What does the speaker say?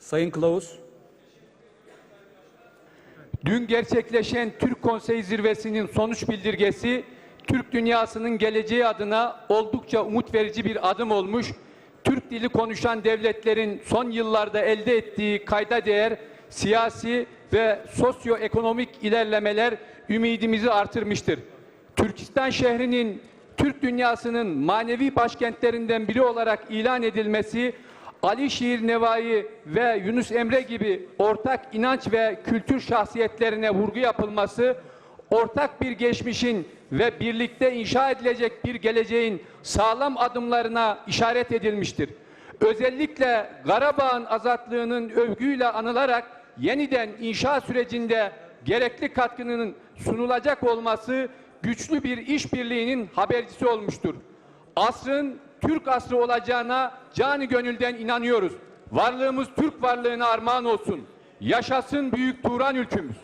Sayın Kılavuz. Dün gerçekleşen Türk Konseyi Zirvesi'nin sonuç bildirgesi Türk dünyasının geleceği adına oldukça umut verici bir adım olmuş. Türk dili konuşan devletlerin son yıllarda elde ettiği kayda değer siyasi ve sosyoekonomik ilerlemeler ümidimizi artırmıştır. Türkistan şehrinin Türk dünyasının manevi başkentlerinden biri olarak ilan edilmesi Ali Şiir Nevai ve Yunus Emre gibi ortak inanç ve kültür şahsiyetlerine vurgu yapılması, ortak bir geçmişin ve birlikte inşa edilecek bir geleceğin sağlam adımlarına işaret edilmiştir. Özellikle Qarabağ'ın azatlığının övgüyle anılarak yeniden inşa sürecinde gerekli katkının sunulacak olması güçlü bir işbirliğinin habercisi olmuştur. Asrın Türk asrı olacağına canı gönülden inanıyoruz. Varlığımız Türk varlığına armağan olsun. Yaşasın büyük Turan ülkümüz.